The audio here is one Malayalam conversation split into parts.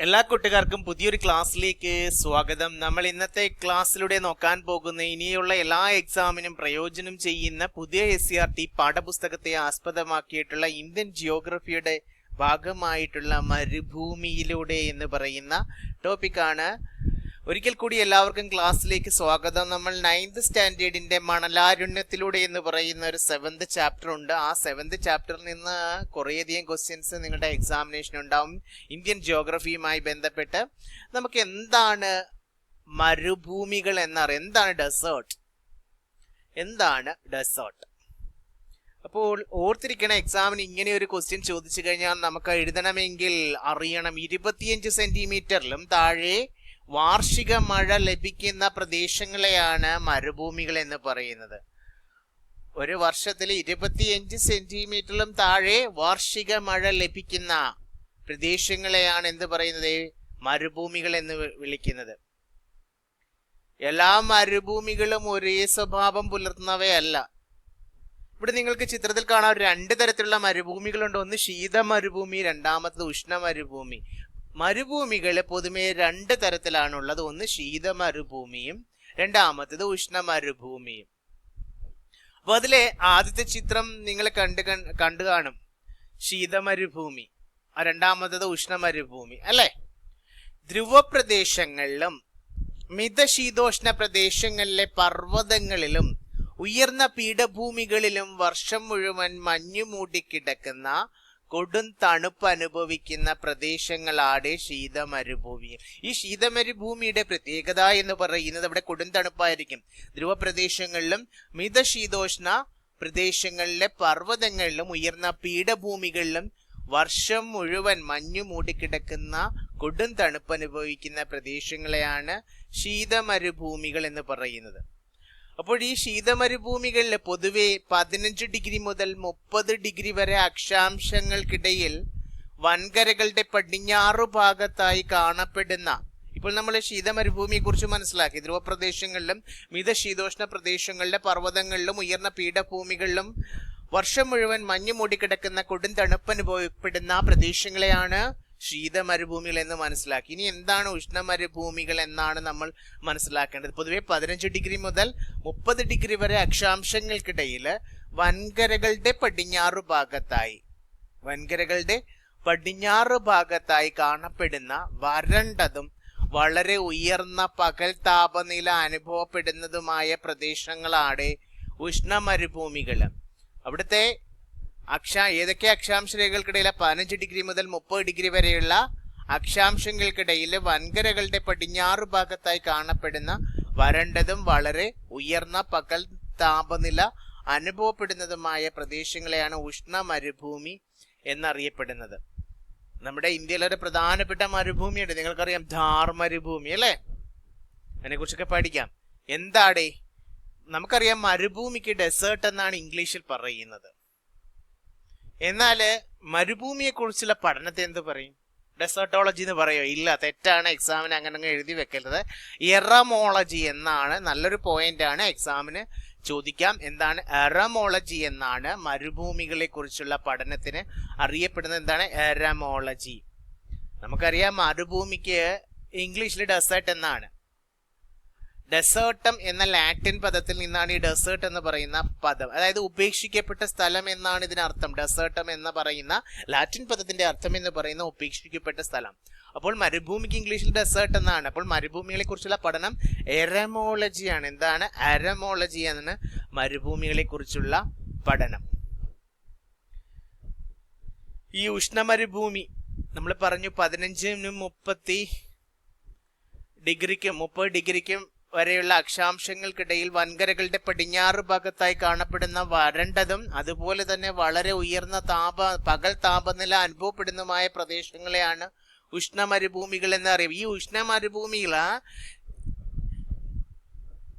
എല്ലാ കൂട്ടുകാർക്കും പുതിയൊരു ക്ലാസ്സിലേക്ക് സ്വാഗതം. നമ്മൾ ഇന്നത്തെ ക്ലാസ്സിലൂടെ നോക്കാൻ പോകുന്ന ഇനിയുള്ള എല്ലാ എക്സാമിനും പ്രയോജനം ചെയ്യുന്ന പുതിയ എസ് സി ആർ ടി പാഠപുസ്തകത്തെ ആസ്പദമാക്കിയിട്ടുള്ള ഇന്ത്യൻ ജിയോഗ്രഫിയുടെ ഭാഗമായിട്ടുള്ള മരുഭൂമിയിലൂടെ എന്ന് പറയുന്ന ടോപ്പിക്കാണ് ഒരിക്കൽ കൂടി എല്ലാവർക്കും ക്ലാസ്സിലേക്ക് സ്വാഗതം. നമ്മൾ നയൻത് സ്റ്റാൻഡേർഡിന്റെ മണലാരുണ്യത്തിലൂടെ എന്ന് പറയുന്ന ഒരു സെവന്ത് ചാപ്റ്റർ ഉണ്ട്. ആ സെവന്ത് ചാപ്റ്ററിൽ നിന്ന് കുറേയധികം ക്വസ്റ്റ്യൻസ് നിങ്ങളുടെ എക്സാമിനേഷൻ ഉണ്ടാവും. ഇന്ത്യൻ ജിയോഗ്രഫിയുമായി ബന്ധപ്പെട്ട് നമുക്ക് എന്താണ് മരുഭൂമികൾ എന്നറിയാം. എന്താണ് ഡെസേർട്ട് എന്താണ് ഡെസേർട്ട് അപ്പോൾ ഓർത്തിരിക്കണ എക്സാമിന് ഇങ്ങനെ ഒരു ക്വസ്റ്റ്യൻ ചോദിച്ചു കഴിഞ്ഞാൽ നമുക്ക് എഴുതണമെങ്കിൽ അറിയണം. ഇരുപത്തിയഞ്ച് സെന്റിമീറ്ററിലും താഴെ വാർഷിക മഴ ലഭിക്കുന്ന പ്രദേശങ്ങളെയാണ് മരുഭൂമികൾ എന്ന് പറയുന്നത്. ഒരു വർഷത്തിൽ ഇരുപത്തിയഞ്ച് സെന്റിമീറ്ററിലും താഴെ വാർഷിക മഴ ലഭിക്കുന്ന പ്രദേശങ്ങളെയാണ് എന്ത് പറയുന്നത്? മരുഭൂമികൾ എന്ന് വിളിക്കുന്നത്. എല്ലാ മരുഭൂമികളും ഒരേ സ്വഭാവം പുലർത്തുന്നവയല്ല. ഇവിടെ നിങ്ങൾക്ക് ചിത്രത്തിൽ കാണാം രണ്ട് തരത്തിലുള്ള മരുഭൂമികളുണ്ട്. ഒന്ന് ശീത മരുഭൂമി രണ്ടാമത്തത് ഉഷ്ണ മരുഭൂമി മരുഭൂമികൾ പൊതുമേ രണ്ട് തരത്തിലാണുള്ളത്. ഒന്ന് ശീത മരുഭൂമിയും രണ്ടാമത്തത് ഉഷ്ണ മരുഭൂമിയും അപ്പൊ അതിലെ ആദ്യത്തെ ചിത്രം നിങ്ങൾ കണ്ടു കണ്ടു കാണും. ശീത മരുഭൂമി രണ്ടാമത്തത് ഉഷ്ണ മരുഭൂമി അല്ലെ? ധ്രുവപ്രദേശങ്ങളിലും മിതശീതോഷ്ണ പ്രദേശങ്ങളിലെ പർവതങ്ങളിലും ഉയർന്ന പീഠഭൂമികളിലും വർഷം മുഴുവൻ മഞ്ഞു മൂടിക്കിടക്കുന്ന കൊടും തണുപ്പ് അനുഭവിക്കുന്ന പ്രദേശങ്ങളാണ് ശീതമരുഭൂമി ഈ ശീതമരുഭൂമിയുടെ പ്രത്യേകത എന്ന് പറയുന്നത് അവിടെ കൊടും തണുപ്പായിരിക്കും. ധ്രുവപ്രദേശങ്ങളിലും മിതശീതോഷ്ണ പ്രദേശങ്ങളിലെ പർവതങ്ങളിലും ഉയർന്ന പീഠഭൂമികളിലും വർഷം മുഴുവൻ മഞ്ഞു മൂടിക്കിടക്കുന്ന കൊടും തണുപ്പ് അനുഭവിക്കുന്ന പ്രദേശങ്ങളെയാണ് ശീതമരുഭൂമികൾ എന്ന് പറയുന്നത്. അപ്പോൾ ഈ ശീതമരുഭൂമികളിൽ പൊതുവെ പതിനഞ്ച് ഡിഗ്രി മുതൽ മുപ്പത് ഡിഗ്രി വരെ അക്ഷാംശങ്ങൾക്കിടയിൽ വൻകരകളുടെ പടിഞ്ഞാറു ഭാഗത്തായി കാണപ്പെടുന്ന ഇപ്പോൾ നമ്മൾ ശീതമരുഭൂമിയെ കുറിച്ച് മനസ്സിലാക്കി. ധ്രുവപ്രദേശങ്ങളിലും മിതശീതോഷ്ണ പ്രദേശങ്ങളിലെ പർവതങ്ങളിലും ഉയർന്ന പീഠഭൂമികളിലും വർഷം മുഴുവൻ മഞ്ഞു മൂടിക്കിടക്കുന്ന കൊടും തണുപ്പ് അനുഭവപ്പെടുന്ന പ്രദേശങ്ങളെയാണ് ശീതമരുഭൂമികൾ എന്ന് മനസ്സിലാക്കി. ഇനി എന്താണ് ഉഷ്ണമരുഭൂമികൾ എന്നാണ് നമ്മൾ മനസ്സിലാക്കേണ്ടത്. പൊതുവെ പതിനഞ്ച് ഡിഗ്രി മുതൽ മുപ്പത് ഡിഗ്രി വരെ അക്ഷാംശങ്ങൾക്കിടയിൽ വൻകരകളുടെ പടിഞ്ഞാറു ഭാഗത്തായി വൻകരകളുടെ പടിഞ്ഞാറ് ഭാഗത്തായി കാണപ്പെടുന്ന വരണ്ടതും വളരെ ഉയർന്ന പകൽ താപനില അനുഭവപ്പെടുന്നതുമായ പ്രദേശങ്ങളാണ് ഉഷ്ണമരുഭൂമികൾ. അവിടുത്തെ അക്ഷാ ഏതൊക്കെ അക്ഷാംശ രേഖകൾക്കിടയിലെ പതിനഞ്ച് ഡിഗ്രി മുതൽ മുപ്പത് ഡിഗ്രി വരെയുള്ള അക്ഷാംശങ്ങൾക്കിടയിൽ വൻകരകളുടെ പടിഞ്ഞാറ് ഭാഗത്തായി കാണപ്പെടുന്ന വരണ്ടതും വളരെ ഉയർന്ന പകൽ താപനില അനുഭവപ്പെടുന്നതുമായ പ്രദേശങ്ങളെയാണ് ഉഷ്ണ മരുഭൂമി എന്നറിയപ്പെടുന്നത്. നമ്മുടെ ഇന്ത്യയിലെ ഒരു പ്രധാനപ്പെട്ട മരുഭൂമിയുണ്ട്. നിങ്ങൾക്കറിയാം ധാർ മരുഭൂമി അല്ലേ? അതിനെക്കുറിച്ചൊക്കെ പഠിക്കാം. എന്താടേ? നമുക്കറിയാം മരുഭൂമിക്ക് ഡെസേർട്ട് എന്നാണ് ഇംഗ്ലീഷിൽ പറയുന്നത്. എന്നാൽ മരുഭൂമിയെക്കുറിച്ചുള്ള പഠനത്തെ എന്ത് പറയും? ഡെസേർട്ടോളജി എന്ന് പറയോ? ഇല്ല തെറ്റാണ്. എക്സാമിന് അങ്ങനെ അങ്ങ് എഴുതി വെക്കരുത്. എറമോളജി എന്നാണ് നല്ലൊരു പോയിന്റ് ആണ്. എക്സാമിന് ചോദിക്കാം. എന്താണ് എറമോളജി എന്നാണ് മരുഭൂമികളെ കുറിച്ചുള്ള പഠനത്തിന് അറിയപ്പെടുന്നത്. എന്താണ് എറമോളജി നമുക്കറിയാം മരുഭൂമിക്ക് ഇംഗ്ലീഷിൽ ഡെസേർട്ട് എന്നാണ്. ഡെസേർട്ടം എന്ന ലാറ്റിൻ പദത്തിൽ നിന്നാണ് ഈ ഡെസേർട്ട് എന്ന് പറയുന്ന പദം. അതായത് ഉപേക്ഷിക്കപ്പെട്ട സ്ഥലം എന്നാണ് ഇതിനർത്ഥം. ഡെസേർട്ടം എന്ന് പറയുന്ന ലാറ്റിൻ പദത്തിന്റെ അർത്ഥം എന്ന് പറയുന്ന ഉപേക്ഷിക്കപ്പെട്ട സ്ഥലം. അപ്പോൾ മരുഭൂമിക്ക് ഇംഗ്ലീഷിൽ ഡെസേർട്ട് എന്നാണ്. അപ്പോൾ മരുഭൂമികളെ കുറിച്ചുള്ള പഠനം എരമോളജിയാണ് എന്താണ് അരമോളജി എന്നാണ് മരുഭൂമികളെ കുറിച്ചുള്ള പഠനം. ഈ ഉഷ്ണമരുഭൂമി നമ്മൾ പറഞ്ഞു പതിനഞ്ചിനും മുപ്പത്തി ഡിഗ്രിക്കും മുപ്പത് ഡിഗ്രിക്കും വരെയുള്ള അക്ഷാംശങ്ങൾക്കിടയിൽ വൻകരകളുടെ പടിഞ്ഞാറ് ഭാഗത്തായി കാണപ്പെടുന്ന വരണ്ടതും അതുപോലെ തന്നെ വളരെ ഉയർന്ന താപ പകൽ താപനില അനുഭവപ്പെടുന്നതുമായ പ്രദേശങ്ങളെയാണ് ഉഷ്ണമരുഭൂമികൾ എന്ന് അറിയും ഈ ഉഷ്ണമരുഭൂമികൾ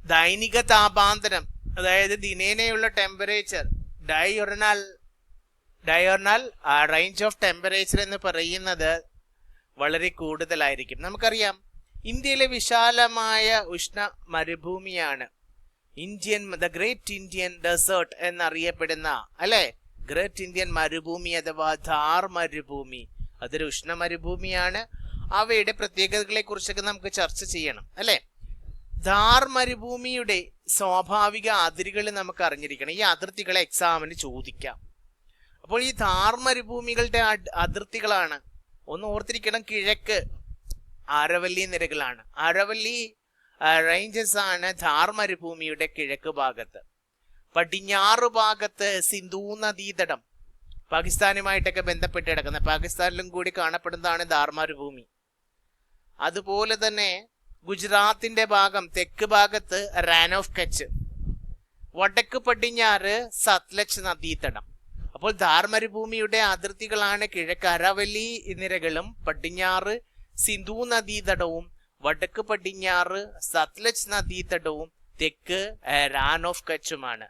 ദൈനിക താപാന്തരം അതായത് ദിനേനയുള്ള temperature diurnal diurnal range of temperature എന്ന് പറയുന്നത് വളരെ കൂടുതലായിരിക്കും. നമുക്കറിയാം ഇന്ത്യയിലെ വിശാലമായ ഉഷ്ണ മരുഭൂമിയാണ്. Indian the Great Indian Desert എന്നറിയപ്പെടുന്ന അല്ലെ? ഗ്രേറ്റ് ഇന്ത്യൻ മരുഭൂമി അഥവാ ധാർ മരുഭൂമി. അതൊരു ഉഷ്ണ മരുഭൂമിയാണ്. അവയുടെ പ്രത്യേകതകളെ കുറിച്ചൊക്കെ നമുക്ക് ചർച്ച ചെയ്യണം അല്ലെ? ധാർ മരുഭൂമിയുടെ സ്വാഭാവിക അതിരുകൾ നമുക്ക് അറിഞ്ഞിരിക്കണം ഈ അതിർത്തികളെ എക്സാമിന് ചോദിക്കാം. അപ്പോൾ ഈ ധാർ മരുഭൂമികളുടെ അതിർത്തികളാണ്. ഒന്ന് ഓർത്തിരിക്കണം കിഴക്ക് അരവല്ലി നിരകളാണ്. അരവല്ലി റേഞ്ചസ് ആണ് ധാർ മരുഭൂമിയുടെ കിഴക്ക് ഭാഗത്ത്. പടിഞ്ഞാറ് ഭാഗത്ത് സിന്ധു നദീതടം പാകിസ്ഥാനുമായിട്ടൊക്കെ ബന്ധപ്പെട്ട് കിടക്കുന്ന പാകിസ്ഥാനിലും കൂടി കാണപ്പെടുന്നതാണ് ധാർ മരുഭൂമി അതുപോലെ തന്നെ ഗുജറാത്തിന്റെ ഭാഗം തെക്ക് ഭാഗത്ത് റാൻ ഓഫ് കച്ച് വടക്ക് പടിഞ്ഞാറ് സത്ലജ് നദീതടം. അപ്പോൾ ധാർ മരുഭൂമിയുടെ അതിർത്തികളാണ് കിഴക്ക്. അരവലി നിരകളും പടിഞ്ഞാറ് സിന്ധു നദീതടവും വടക്ക് പടിഞ്ഞാറ് സത്ലജ് നദീതടവും തെക്ക് റാൻ ഓഫ് കച്ചുമാണ്.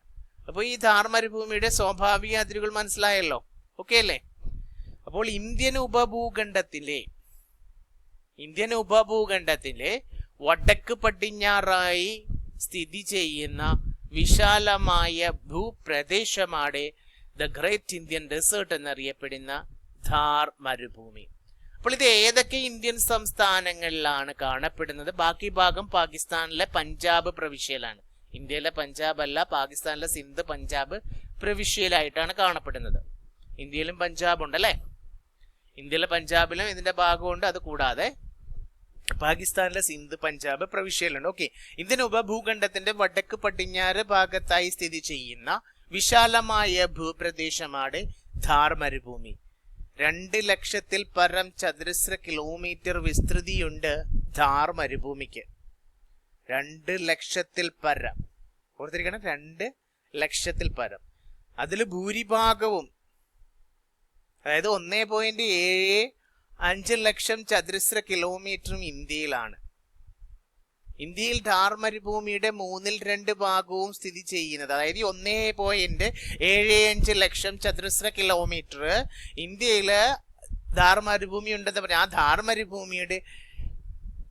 അപ്പോൾ ഈ ധാർ മരുഭൂമിയുടെ സ്വാഭാവിക അതിരുകൾ മനസ്സിലായല്ലോ. ഓക്കെ അല്ലേ? അപ്പോൾ ഇന്ത്യൻ ഉപഭൂഖണ്ഡത്തിലെ ഇന്ത്യൻ ഉപഭൂഖണ്ഡത്തിലെ വടക്ക് പടിഞ്ഞാറായി സ്ഥിതി ചെയ്യുന്ന വിശാലമായ ഭൂപ്രദേശമാണ് ദ ഗ്രേറ്റ് ഇന്ത്യൻ ഡെസേർട്ട് എന്നറിയപ്പെടുന്ന ധാർ മരുഭൂമി അപ്പോൾ ഇത് ഏതൊക്കെ ഇന്ത്യൻ സംസ്ഥാനങ്ങളിലാണ് കാണപ്പെടുന്നത്? ബാക്കി ഭാഗം പാകിസ്ഥാനിലെ പഞ്ചാബ് പ്രവിശ്യയിലാണ്. ഇന്ത്യയിലെ പഞ്ചാബ് അല്ല പാകിസ്ഥാനിലെ സിന്ധ് പഞ്ചാബ് പ്രവിശ്യയിലായിട്ടാണ് കാണപ്പെടുന്നത്. ഇന്ത്യയിലും പഞ്ചാബ് ഉണ്ട് അല്ലേ? ഇന്ത്യയിലെ പഞ്ചാബിലും ഇതിന്റെ ഭാഗമുണ്ട് അത് കൂടാതെ പാകിസ്ഥാനിലെ സിന്ധ് പഞ്ചാബ് പ്രവിശ്യയിലുണ്ട്. ഓക്കെ. ഇന്ത്യൻ ഉപഭൂഖണ്ഡത്തിന്റെ വടക്ക് പടിഞ്ഞാറ് ഭാഗത്തായി സ്ഥിതി ചെയ്യുന്ന വിശാലമായ ഭൂപ്രദേശമാണ് ധാർ മരുഭൂമി രണ്ട് ലക്ഷത്തിൽ പരം ചതുരശ്ര കിലോമീറ്റർ വിസ്തൃതിയുണ്ട് ധാർ മരുഭൂമിക്ക് രണ്ട് ലക്ഷത്തിൽ പരം. ഓർത്തിരിക്കണം രണ്ട് ലക്ഷത്തിൽ പരം. അതിൽ ഭൂരിഭാഗവും അതായത് ഒന്നേ പോയിന്റ് ഏഴ് അഞ്ച് ലക്ഷം ചതുരശ്ര കിലോമീറ്ററും ഇന്ത്യയിലാണ്. ഇന്ത്യയിൽ ഥാർ മരുഭൂമിയുടെ മൂന്നിൽ രണ്ട് ഭാഗവും സ്ഥിതി ചെയ്യുന്നത്. അതായത് ഒന്നേ പോയിന്റ് ഏഴ് അഞ്ച് ലക്ഷം ചതുരശ്ര കിലോമീറ്റർ ഇന്ത്യയിൽ ധാർ മരുഭൂമി ഉണ്ടെന്ന് പറഞ്ഞാൽ ആ ധാർ മരുഭൂമിയുടെ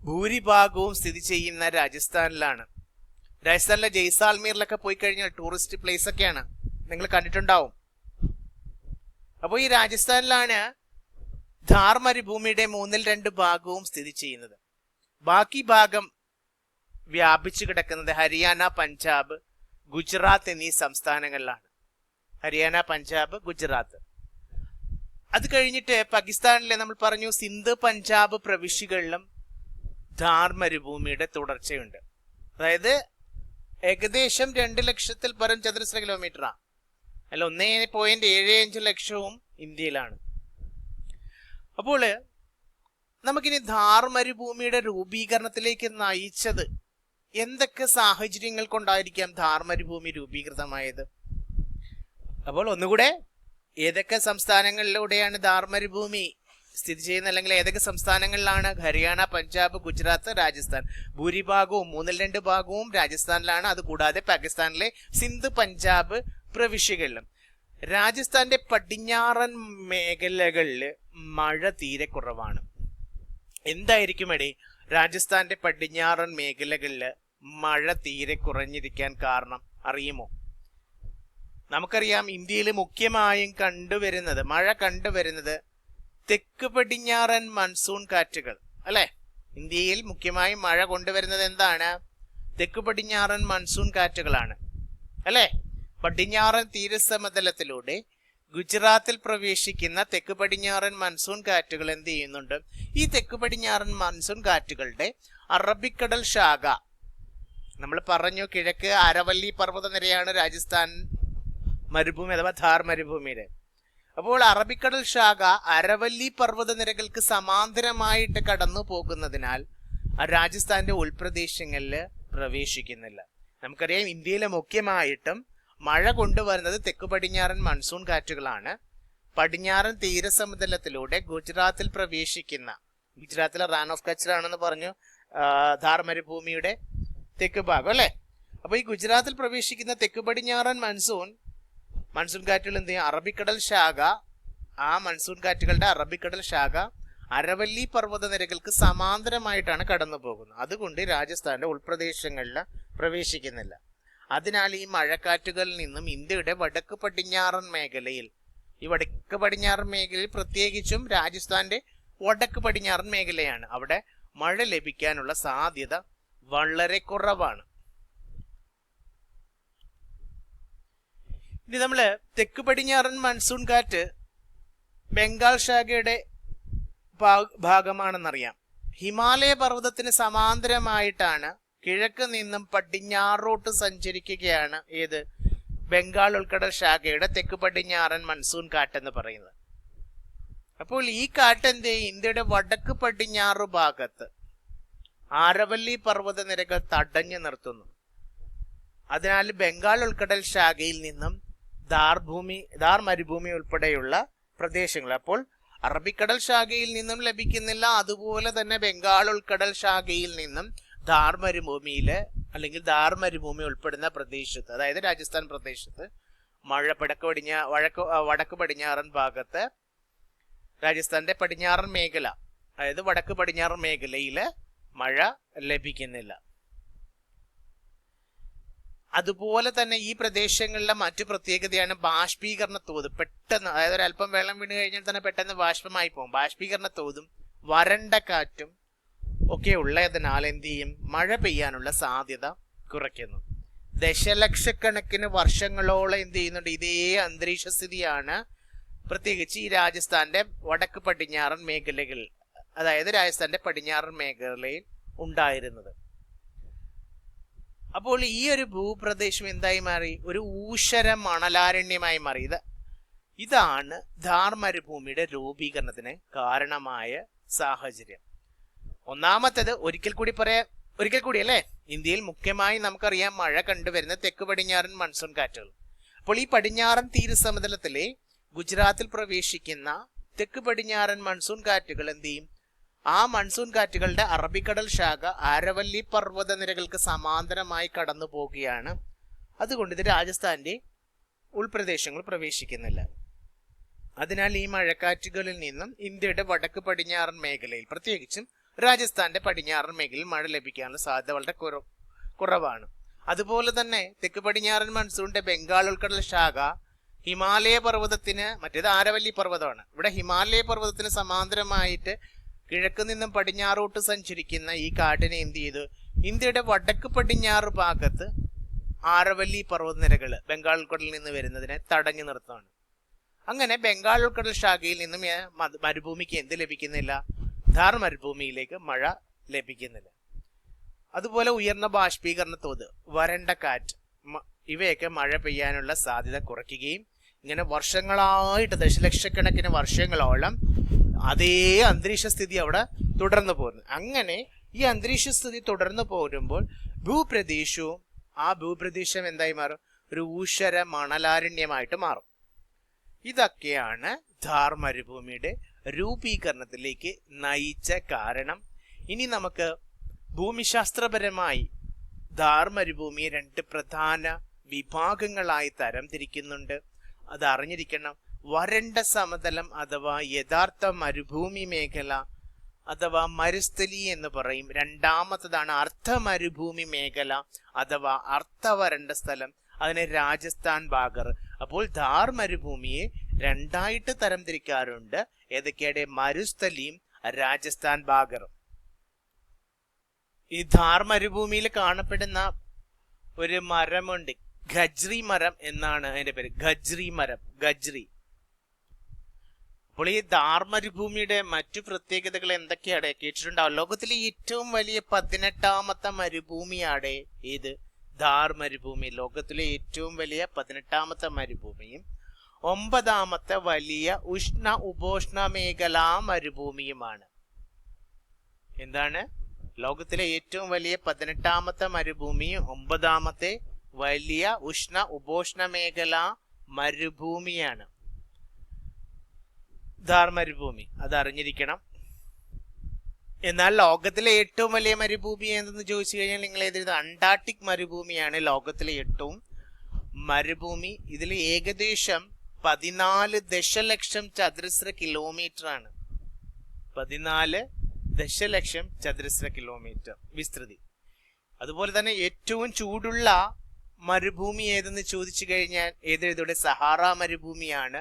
ഭൂരിഭാഗവും സ്ഥിതി ചെയ്യുന്ന രാജസ്ഥാനിലാണ്. രാജസ്ഥാനിലെ ജയ്സാൽമീറിലൊക്കെ പോയി കഴിഞ്ഞാൽ ടൂറിസ്റ്റ് പ്ലേസ് ഒക്കെയാണ്. നിങ്ങൾ കണ്ടിട്ടുണ്ടാവും. അപ്പോൾ ഈ രാജസ്ഥാനിലാണ് ധാർ മരുഭൂമിയുടെ മൂന്നിൽ രണ്ട് ഭാഗവും സ്ഥിതി ചെയ്യുന്നത്. ബാക്കി ഭാഗം വ്യാപിച്ചു കിടക്കുന്നത് ഹരിയാന പഞ്ചാബ് ഗുജറാത്ത് എന്നീ സംസ്ഥാനങ്ങളിലാണ്. ഹരിയാന പഞ്ചാബ് ഗുജറാത്ത്. അത് കഴിഞ്ഞിട്ട് പാകിസ്ഥാനിലെ നമ്മൾ പറഞ്ഞു സിന്ധ് പഞ്ചാബ് പ്രവിശ്യകളിലും ധാർ മരുഭൂമിയുടെ തുടർച്ചയുണ്ട്. അതായത് ഏകദേശം രണ്ട് ലക്ഷത്തിൽ പരം ചതുരശ്ര കിലോമീറ്ററാണ് അല്ല ഒന്നേ പോയിന്റ് ഏഴ് അഞ്ച് ലക്ഷവും ഇന്ത്യയിലാണ്. അപ്പോൾ നമുക്കിനി ധാർ മരുഭൂമിയുടെ രൂപീകരണത്തിലേക്ക് നയിച്ചത് എന്തൊക്കെ സാഹചര്യങ്ങൾ കൊണ്ടായിരിക്കാം ധാർമ്മരുഭൂമി രൂപീകൃതമായത്? അപ്പോൾ ഒന്നുകൂടെ ഏതൊക്കെ സംസ്ഥാനങ്ങളിലൂടെയാണ് ധാർമ്മരുഭൂമി സ്ഥിതി ചെയ്യുന്നത്? അല്ലെങ്കിൽ ഏതൊക്കെ സംസ്ഥാനങ്ങളിലാണ് ഹരിയാന പഞ്ചാബ് ഗുജറാത്ത് രാജസ്ഥാൻ? ഭൂരിഭാഗവും മൂന്നിൽ രണ്ട് ഭാഗവും രാജസ്ഥാനിലാണ്. അതുകൂടാതെ പാകിസ്ഥാനിലെ സിന്ധ് പഞ്ചാബ് പ്രവിശ്യകളിലും. രാജസ്ഥാന്റെ പടിഞ്ഞാറൻ മേഖലകളിൽ മഴ തീരെ കുറവാണ്. എന്തായിരിക്കും എടേ? രാജസ്ഥാന്റെ പടിഞ്ഞാറൻ മേഖലകളിൽ മഴ തീരെ കുറഞ്ഞിരിക്കാൻ കാരണം അറിയുമോ? നമുക്കറിയാം ഇന്ത്യയിൽ മുഖ്യമായും കണ്ടുവരുന്നത് മഴ കണ്ടുവരുന്നത് തെക്ക് പടിഞ്ഞാറൻ മൺസൂൺ കാറ്റുകൾ അല്ലെ? ഇന്ത്യയിൽ മുഖ്യമായും മഴ കൊണ്ടുവരുന്നത് എന്താണ്? തെക്ക് പടിഞ്ഞാറൻ മൺസൂൺ കാറ്റുകളാണ് അല്ലെ? പടിഞ്ഞാറൻ തീരസമതലത്തിലൂടെ ഗുജറാത്തിൽ പ്രവേശിക്കുന്ന തെക്ക് പടിഞ്ഞാറൻ മൺസൂൺ കാറ്റുകൾ എന്ത് ചെയ്യുന്നുണ്ട്? ഈ തെക്ക് പടിഞ്ഞാറൻ മൺസൂൺ കാറ്റുകളുടെ അറബിക്കടൽ ശാഖ നമ്മൾ പറഞ്ഞു കിഴക്ക് അരവല്ലി പർവതനിരയാണ് രാജസ്ഥാൻ മരുഭൂമി അഥവാ ധാർ മരുഭൂമിയുടെ അപ്പോൾ അറബിക്കടൽ ശാഖ അരവല്ലി പർവതനിരകൾക്ക് സമാന്തരമായിട്ട് കടന്നു പോകുന്നതിനാൽ രാജസ്ഥാന്റെ ഉൾപ്രദേശങ്ങളിൽ പ്രവേശിക്കുന്നില്ല. നമുക്കറിയാം ഇന്ത്യയിലെ മുഖ്യമായിട്ടും മഴ കൊണ്ടുവരുന്നത് തെക്കു പടിഞ്ഞാറൻ മൺസൂൺ കാറ്റുകളാണ്. പടിഞ്ഞാറൻ തീരസമതലത്തിലൂടെ ഗുജറാത്തിൽ പ്രവേശിക്കുന്ന ഗുജറാത്തിലെ റാൻ ഓഫ് കച്ചിലാണെന്ന് പറഞ്ഞു ആ, ധാർ മരുഭൂമിയുടെ തെക്ക് ഭാഗം അല്ലെ? അപ്പൊ ഈ ഗുജറാത്തിൽ പ്രവേശിക്കുന്ന തെക്ക് പടിഞ്ഞാറൻ മൺസൂൺ മൺസൂൺ കാറ്റുകൾ എന്ത് ചെയ്യും? അറബിക്കടൽ ശാഖ ആ മൺസൂൺ കാറ്റുകളുടെ അറബിക്കടൽ ശാഖ അരവല്ലി പർവത നിരകൾക്ക് സമാന്തരമായിട്ടാണ് കടന്നു പോകുന്നത് അതുകൊണ്ട് രാജസ്ഥാന്റെ ഉൾപ്രദേശങ്ങളിൽ പ്രവേശിക്കുന്നില്ല. അതിനാൽ ഈ മഴക്കാറ്റുകളിൽ നിന്നും ഇന്ത്യയുടെ വടക്ക് പടിഞ്ഞാറൻ മേഖലയിൽ ഈ വടക്ക് പടിഞ്ഞാറൻ മേഖലയിൽ പ്രത്യേകിച്ചും രാജസ്ഥാന്റെ വടക്ക് പടിഞ്ഞാറൻ മേഖലയാണ്. അവിടെ മഴ ലഭിക്കാനുള്ള സാധ്യത വളരെ കുറവാണ്. ഇനി നമ്മൾ തെക്ക് പടിഞ്ഞാറൻ മൺസൂൺ കാറ്റ് ബംഗാൾ ശാഖയുടെ ഭാഗമാണെന്നറിയാം. ഹിമാലയ പർവതത്തിന് സമാന്തരമായിട്ടാണ് കിഴക്ക് നിന്നും പടിഞ്ഞാറോട്ട് സഞ്ചരിക്കുകയാണ് ഏത് ബംഗാൾ ഉൾക്കടൽ ശാഖയുടെ തെക്ക് പടിഞ്ഞാറൻ മൺസൂൺ കാറ്റെന്ന് പറയുന്നത്. അപ്പോൾ ഈ കാറ്റ് എന്ത് ഇന്ത്യയുടെ വടക്ക് പടിഞ്ഞാറ് ഭാഗത്ത് ആരവല്ലി പർവത നിരകൾ തടഞ്ഞു നിർത്തുന്നു. അതിനാൽ ബംഗാൾ ഉൾക്കടൽ ശാഖയിൽ നിന്നും ധാർ ഭൂമി ധാർ മരുഭൂമി ഉൾപ്പെടെയുള്ള പ്രദേശങ്ങൾ. അപ്പോൾ അറബിക്കടൽ ശാഖയിൽ നിന്നും ലഭിക്കുന്നില്ല. അതുപോലെ തന്നെ ബംഗാൾ ഉൾക്കടൽ ശാഖയിൽ നിന്നും ധാർ മരുഭൂമിയിലെ അല്ലെങ്കിൽ ധാർ മരുഭൂമി ഉൾപ്പെടുന്ന പ്രദേശത്ത് അതായത് രാജസ്ഥാൻ പ്രദേശത്ത് മഴ പടക്ക് പടിഞ്ഞാ വഴക്ക് വടക്ക് പടിഞ്ഞാറൻ ഭാഗത്ത് രാജസ്ഥാന്റെ പടിഞ്ഞാറൻ മേഖല അതായത് വടക്ക് പടിഞ്ഞാറൻ മേഖലയിൽ മഴ ലഭിക്കുന്നില്ല. അതുപോലെ തന്നെ ഈ പ്രദേശങ്ങളിലെ മറ്റു പ്രത്യേകതയാണ് ബാഷ്പീകരണ തോത്. പെട്ടെന്ന് അതായത് ഒരു അല്പം വെള്ളം വീണ് കഴിഞ്ഞാൽ തന്നെ പെട്ടെന്ന് ബാഷ്പമായി പോകും. ബാഷ്പീകരണ തോതും വരണ്ട കാറ്റും ഒക്കെ ഉള്ളതിനാൽ എന്ത് ചെയ്യും? മഴ പെയ്യാനുള്ള സാധ്യത കുറയ്ക്കുന്നു. ദശലക്ഷക്കണക്കിന് വർഷങ്ങളോളം എന്ത് ചെയ്യുന്നുണ്ട്? ഇതേ അന്തരീക്ഷ സ്ഥിതിയാണ് പ്രത്യേകിച്ച് ഈ രാജസ്ഥാന്റെ വടക്ക് പടിഞ്ഞാറൻ മേഖലകൾ അതായത് രാജസ്ഥാന്റെ പടിഞ്ഞാറൻ മേഖലയിൽ ഉണ്ടായിരുന്നത്. അപ്പോൾ ഈ ഒരു ഭൂപ്രദേശം എന്തായി മാറി? ഒരു ഊഷര മണലാരണ്യമായി മാറി. ഇത് ഇതാണ് ധാർ മരുഭൂമിയുടെ രൂപീകരണത്തിന് കാരണമായ സാഹചര്യം. ഒന്നാമത്തേത് ഒരിക്കൽ കൂടി പറയാ ഒരിക്കൽ കൂടി അല്ലേ? ഇന്ത്യയിൽ മുഖ്യമായി നമുക്കറിയാം മഴ കണ്ടുവരുന്ന തെക്ക് പടിഞ്ഞാറൻ മൺസൂൺ കാറ്റുകൾ. അപ്പോൾ ഈ പടിഞ്ഞാറൻ തീരസമതലത്തിലെ ഗുജറാത്തിൽ പ്രവേശിക്കുന്ന തെക്ക് പടിഞ്ഞാറൻ മൺസൂൺ കാറ്റുകൾ എന്ത് ചെയ്യും? ആ മൺസൂൺ കാറ്റുകളുടെ അറബിക്കടൽ ശാഖ ആരവല്ലി പർവത നിരകൾക്ക് സമാന്തരമായി കടന്നു പോവുകയാണ്. അതുകൊണ്ട് ഇത് രാജസ്ഥാന്റെ ഉൾപ്രദേശങ്ങൾ പ്രവേശിക്കുന്നില്ല. അതിനാൽ ഈ മഴക്കാറ്റുകളിൽ നിന്നും ഇന്ത്യയുടെ വടക്ക് പടിഞ്ഞാറൻ മേഖലയിൽ പ്രത്യേകിച്ചും രാജസ്ഥാന്റെ പടിഞ്ഞാറൻ മേഖലയിൽ മഴ ലഭിക്കാനുള്ള സാധ്യത വളരെ കുറ- കുറവാണ്. അതുപോലെ തന്നെ തെക്ക് പടിഞ്ഞാറൻ മൺസൂണിന്റെ ബംഗാൾ ഉൾക്കടൽ ശാഖ ഹിമാലയ പർവതത്തിന് മറ്റേത് ആരവല്ലി പർവതമാണ്. ഇവിടെ ഹിമാലയ പർവതത്തിന് സമാന്തരമായിട്ട് കിഴക്ക് നിന്നും പടിഞ്ഞാറോട്ട് സഞ്ചരിക്കുന്ന ഈ കാട്ടിനെ എന്ത് ചെയ്തു? ഇന്ത്യയുടെ വടക്ക് പടിഞ്ഞാറ് ഭാഗത്ത് ആരവല്ലി പർവതനിരകൾ ബംഗാൾ ഉൾക്കടലിൽ നിന്ന് വരുന്നതിനെ തടഞ്ഞു നിർത്തുകയാണ്. അങ്ങനെ ബംഗാൾ ഉൾക്കടൽ ശാഖയിൽ നിന്നും മരുഭൂമിക്ക് എന്ത് ലഭിക്കുന്നില്ല? ധാർ മരുഭൂമിയിലേക്ക് മഴ ലഭിക്കുന്നില്ല. അതുപോലെ ഉയർന്ന ബാഷ്പീകരണ തോത് വരണ്ട കാറ്റ് ഇവയൊക്കെ മഴ പെയ്യാനുള്ള സാധ്യത കുറയ്ക്കുകയും ഇങ്ങനെ വർഷങ്ങളായിട്ട് ദശലക്ഷക്കണക്കിന് വർഷങ്ങളോളം അതേ അന്തരീക്ഷ സ്ഥിതി അവിടെ തുടർന്നു പോരുന്നു. അങ്ങനെ ഈ അന്തരീക്ഷ സ്ഥിതി തുടർന്നു പോരുമ്പോൾ ഭൂപ്രദേശവും ആ ഭൂപ്രദേശം എന്തായി മാറും? ഒരു ഊഷര മണലാരണ്യമായിട്ട് മാറും. ഇതൊക്കെയാണ് ധാർ മരുഭൂമിയുടെ രൂപീകരണത്തിലേക്ക് നയിച്ച കാരണം. ഇനി നമുക്ക് ഭൂമിശാസ്ത്രപരമായി ധാർമരുഭൂമിയെ രണ്ട് പ്രധാന വിഭാഗങ്ങളായി തരംതിരിക്കുന്നുണ്ട്. അത് അറിഞ്ഞിരിക്കണം. വരണ്ട സമതലം അഥവാ യഥാർത്ഥ മരുഭൂമി മേഖല അഥവാ മരുസ്ഥലി എന്ന് പറയും. രണ്ടാമത്തതാണ് അർദ്ധ മരുഭൂമി മേഖല അഥവാ അർത്ഥവരണ്ട സ്ഥലം. അതിന് രാജസ്ഥാൻ ഭാഗർ അപ്പോൾ ധാർ മരുഭൂമിയെ രണ്ടായിട്ട് തരംതിരിക്കാറുണ്ട്. ഏതൊക്കെയുടെ? മരുസ്ഥലിയും രാജസ്ഥാൻ ബാഗറും. ഈ ധാർ മരുഭൂമിയിൽ കാണപ്പെടുന്ന ഒരു മരമുണ്ട്. ഖജ്രി മരം എന്നാണ് അതിന്റെ പേര്. ഖജ്രി മരം ഖജ്രി അപ്പോൾ ഈ ധാർ മരുഭൂമിയുടെ മറ്റു പ്രത്യേകതകൾ എന്തൊക്കെയാണ്? കേട്ടിട്ടുണ്ടാവും. ലോകത്തിലെ ഏറ്റവും വലിയ പതിനെട്ടാമത്തെ മരുഭൂമിയാണ് ഏത്? ധാർ മരുഭൂമി ലോകത്തിലെ ഏറ്റവും വലിയ പതിനെട്ടാമത്തെ മരുഭൂമിയും ഒമ്പതാമത്തെ വലിയ ഉഷ്ണ ഉപോഷ്ണ മേഖലാ മരുഭൂമിയുമാണ്. എന്താണ്? ലോകത്തിലെ ഏറ്റവും വലിയ പതിനെട്ടാമത്തെ മരുഭൂമി ഒമ്പതാമത്തെ വലിയ ഉഷ്ണ ഉപോഷ്ണ മേഖല മരുഭൂമിയാണ്. ധാർ മരുഭൂമി? അത് അറിഞ്ഞിരിക്കണം. എന്നാൽ ലോകത്തിലെ ഏറ്റവും വലിയ മരുഭൂമി എന്തെന്ന് ചോദിച്ചു കഴിഞ്ഞാൽ നിങ്ങൾ എഴുതുന്നത് അന്റാർട്ടിക് മരുഭൂമിയാണ് ലോകത്തിലെ ഏറ്റവും മരുഭൂമി. ഇതിൽ ഏകദേശം പതിനാല് ദശലക്ഷം ചതുരശ്ര കിലോമീറ്റർ ആണ് പതിനാല് ദശലക്ഷം ചതുരശ്ര കിലോമീറ്റർ വിസ്തൃതി. അതുപോലെ തന്നെ ഏറ്റവും ചൂടുള്ള മരുഭൂമി ഏതെന്ന് ചോദിച്ചു കഴിഞ്ഞാൽ ഏത് ഇതോടെ സഹാറ മരുഭൂമിയാണ്.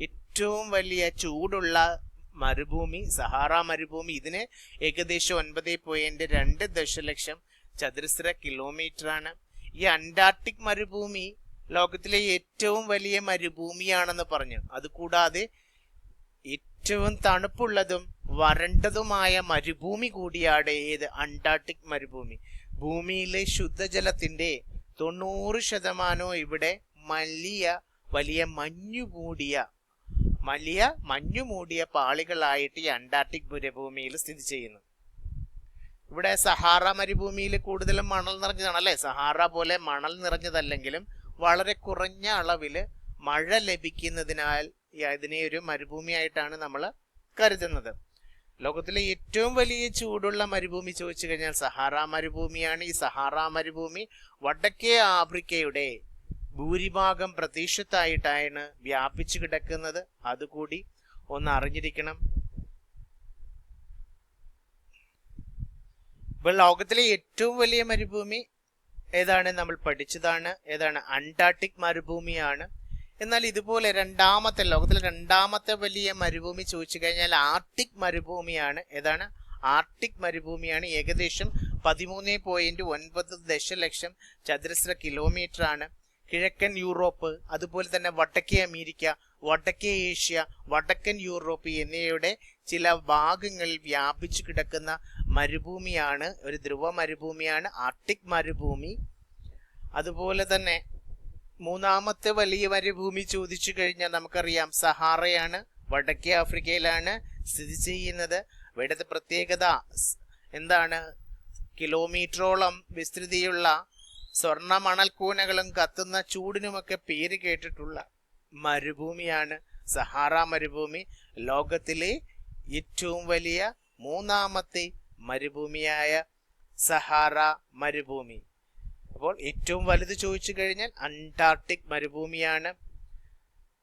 ഏറ്റവും വലിയ ചൂടുള്ള മരുഭൂമി സഹാറ മരുഭൂമി. ഇതിന് ഏകദേശം ഒൻപത് പോയിന്റ് രണ്ട് ദശലക്ഷം ചതുരശ്ര കിലോമീറ്റർ ആണ് ഈ അന്റാർട്ടിക് മരുഭൂമി ലോകത്തിലെ ഏറ്റവും വലിയ മരുഭൂമിയാണെന്ന് പറഞ്ഞു. അതുകൂടാതെ ഏറ്റവും തണുപ്പുള്ളതും വരണ്ടതുമായ മരുഭൂമി കൂടിയാണ് ഏത്? അന്റാർട്ടിക് മരുഭൂമി. ഭൂമിയിലെ ശുദ്ധജലത്തിന്റെ തൊണ്ണൂറ് ശതമാനവും ഇവിടെ വലിയ വലിയ മഞ്ഞു മൂടിയ വലിയ മഞ്ഞു മൂടിയ പാളികളായിട്ട് ഈ അന്റാർട്ടിക് മരുഭൂമിയിൽ സ്ഥിതി ചെയ്യുന്നു. ഇവിടെ സഹാറ മരുഭൂമിയിൽ കൂടുതലും മണൽ നിറഞ്ഞതാണ് അല്ലെ? സഹാറ പോലെ മണൽ നിറഞ്ഞതല്ലെങ്കിലും വളരെ കുറഞ്ഞ അളവിൽ മഴ ലഭിക്കുന്നതിനാൽ അതിനെ ഒരു മരുഭൂമിയായിട്ടാണ് നമ്മൾ കരുതുന്നത്. ലോകത്തിലെ ഏറ്റവും വലിയ ചൂടുള്ള മരുഭൂമി ചോദിച്ചു കഴിഞ്ഞാൽ സഹാറ മരുഭൂമിയാണ്. ഈ സഹാറ മരുഭൂമി വടക്കേ ആഫ്രിക്കയുടെ ഭൂരിഭാഗം പ്രദേശത്തായിട്ടാണ് വ്യാപിച്ചു കിടക്കുന്നത്. അതുകൂടി ഒന്ന് അറിഞ്ഞിരിക്കണം. ഇപ്പോൾ ലോകത്തിലെ ഏറ്റവും വലിയ മരുഭൂമി ഏതാണ് നമ്മൾ പഠിച്ചതാണ് ഏതാണ് അന്റാർട്ടിക് മരുഭൂമിയാണ്. എന്നാൽ ഇതുപോലെ രണ്ടാമത്തെ ലോകത്തിലെ രണ്ടാമത്തെ വലിയ മരുഭൂമി ചോദിച്ചു കഴിഞ്ഞാൽ ആർട്ടിക് മരുഭൂമിയാണ്. ഏതാണ്? ആർട്ടിക് മരുഭൂമിയാണ്. ഏകദേശം പതിമൂന്ന് പോയിന്റ് ഒൻപത് ദശലക്ഷം ചതുരശ്ര കിലോമീറ്റർ ആണ് കിഴക്കൻ യൂറോപ്പ് അതുപോലെ തന്നെ വടക്കേ അമേരിക്ക വടക്കേ ഏഷ്യ വടക്കൻ യൂറോപ്പ് എന്നിവയുടെ ചില ഭാഗങ്ങളിൽ വ്യാപിച്ചു കിടക്കുന്ന മരുഭൂമിയാണ് ഒരു ധ്രുവ മരുഭൂമിയാണ് ആർട്ടിക് മരുഭൂമി. അതുപോലെ തന്നെ മൂന്നാമത്തെ വലിയ മരുഭൂമി ചോദിച്ചു കഴിഞ്ഞാൽ നമുക്കറിയാം സഹാറയാണ് വടക്കേ ആഫ്രിക്കയിലാണ് സ്ഥിതി ചെയ്യുന്നത്. ഇവിടുത്തെ പ്രത്യേകത എന്താണ്? കിലോമീറ്ററോളം വിസ്തൃതിയുള്ള സ്വർണ മണൽക്കൂനകളും കത്തുന്ന ചൂടിനുമൊക്കെ പേര് കേട്ടിട്ടുള്ള മരുഭൂമിയാണ് സഹാറ മരുഭൂമി. ലോകത്തിലെ ഏറ്റവും വലിയ മൂന്നാമത്തെ മരുഭൂമിയായ സഹാറ മരുഭൂമി. അപ്പോൾ ഏറ്റവും വലുത് ചോദിച്ചു കഴിഞ്ഞാൽ അന്റാർട്ടിക് മരുഭൂമിയാണ്.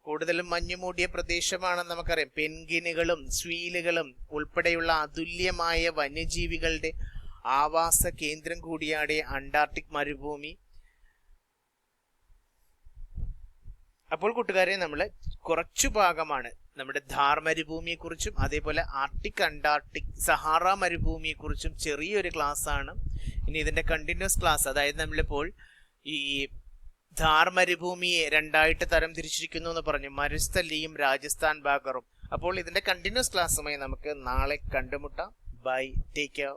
കൂടുതലും മഞ്ഞുമൂടിയ പ്രദേശമാണെന്ന് നമുക്കറിയാം. പെൻഗിനുകളും സ്വീലുകളും ഉൾപ്പെടെയുള്ള അതുല്യമായ വന്യജീവികളുടെ ആവാസ കേന്ദ്രം കൂടിയാണ് അന്റാർട്ടിക് മരുഭൂമി. അപ്പോൾ കൂട്ടുകാരെ നമ്മൾ കുറച്ചു ഭാഗമാണ് നമ്മുടെ ധാർ മരുഭൂമിയെ കുറിച്ചും അതേപോലെ ആർട്ടിക് അന്റാർട്ടിക് സഹാറ മരുഭൂമിയെ കുറിച്ചും ചെറിയൊരു ക്ലാസ് ആണ് ഇനി ഇതിന്റെ കണ്ടിന്യൂസ് ക്ലാസ് അതായത് നമ്മളിപ്പോൾ ഈ ധാർ മരുഭൂമിയെ രണ്ടായിട്ട് തരം തിരിച്ചിരിക്കുന്നു എന്ന് പറഞ്ഞു. മരുസ്ഥലിയും രാജസ്ഥാൻ ബാഗറും. അപ്പോൾ ഇതിന്റെ കണ്ടിന്യൂസ് ക്ലാസ്സുമായി നമുക്ക് നാളെ കണ്ടുമുട്ടാം. Bye take care.